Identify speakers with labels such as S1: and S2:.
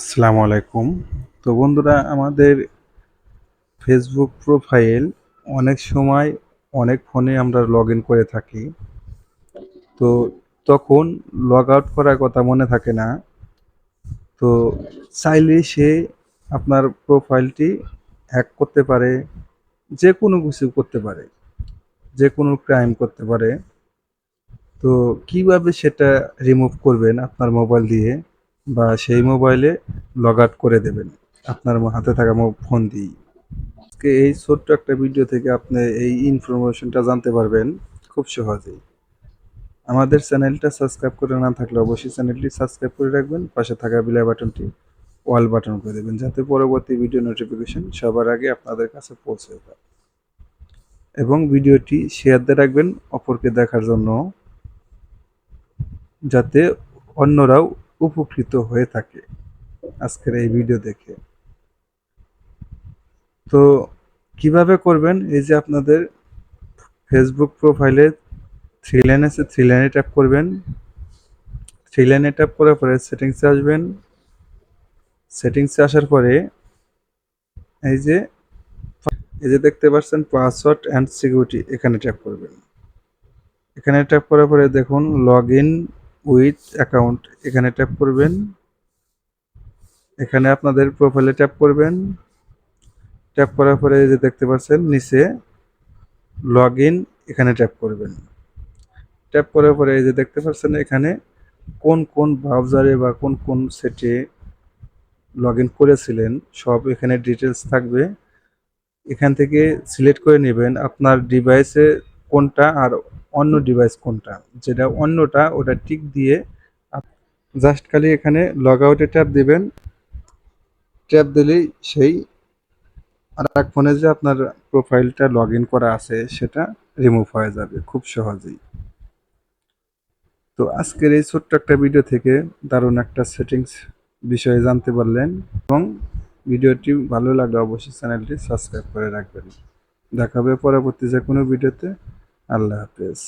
S1: আসসালামু আলাইকুম। তো বন্ধুরা, আমাদের ফেসবুক প্রোফাইল অনেক সময় অনেক ফোনে আমরা লগ ইন করে থাকি। তো তখন লগ আউট করার কথা মনে থাকে না। তো চাইলে সে আপনার প্রোফাইলটি হ্যাক করতে পারে, যে কোনো কিছু করতে পারে, যে কোনো ক্রাইম করতে পারে। তো কীভাবে সেটা রিমুভ করবেন আপনার মোবাইল দিয়ে? বা সেই মোবাইলে লগ আউট করে দেবেন। আপনার হাতে থাকা ফোন দিয়েই। আজকে এই ছোট্ট একটা ভিডিও থেকে আপনি এই ইনফরমেশনটা জানতে পারবেন খুব সহজেই। আমাদের চ্যানেলটা সাবস্ক্রাইব করে না থাকলে অবশ্যই চ্যানেলটি সাবস্ক্রাইব করে রাখবেন, পাশে থাকা বিলাই বাটনটি অল বাটন করে দেবেন, যাতে পরবর্তী ভিডিও নোটিফিকেশন সবার আগে আপনাদের কাছে পৌঁছে যায়। এবং ভিডিওটি শেয়ার দিয়ে রাখবেন অপরকে দেখার জন্য, যাতে অন্যরাও উপকৃত হয়ে থাকে আজকের এই ভিডিও দেখে। তো কীভাবে করবেন? এই যে আপনাদের ফেসবুক প্রোফাইলে থ্রি লাইন আছে থ্রি লাইনে ট্যাপ করবেন। থ্রি লাইনে ট্যাপ করার পরে সেটিংসে আসবেন। সেটিংসে আসার পরে এই যে এই যে দেখতে পাচ্ছেন পাসওয়ার্ড অ্যান্ড সিকিউরিটি এখানে ট্যাপ করবেন। এখানে ট্যাপ করার পরে দেখুন লগ ইন উইথ অ্যাকাউন্ট এখানে ট্যাপ করবেন। এখানে আপনাদের প্রোফাইলে ট্যাপ করবেন। ট্যাপ করার পরে যে দেখতে পাচ্ছেন, নিচে লগ এখানে ট্যাপ করবেন। ট্যাপ করার পরে এই যে দেখতে পাচ্ছেন, এখানে কোন কোন ব্রাউজারে বা কোন কোন সেটে লগ করেছিলেন, সব এখানে ডিটেলস থাকবে। এখান থেকে সিলেক্ট করে নেবেন, আপনার ডিভাইসে কোনটা আর অন্য ডিভাইস কোনটা? যেটা অন্যটা, ওটা টিক দিয়ে জাস্ট খালি এখানে লগ আউটে ট্যাপ দিবেন। ট্যাপ দিলেই সেই আর এক ফোনে যে আপনার প্রোফাইলটা লগ ইন করা আছে, সেটা রিমুভ হয়ে যাবে খুব সহজেই। তো আজকের এই ছোট্ট একটা ভিডিও থেকে দারুণ একটা সেটিংস বিষয়ে জানতে পারলেন এবং ভিডিওটি ভালো লাগলে অবশ্যই চ্যানেলটি সাবস্ক্রাইব করে রাখবেন। দেখা হবে পরবর্তী যে কোনো ভিডিওতে আল্লাহ হাফেজ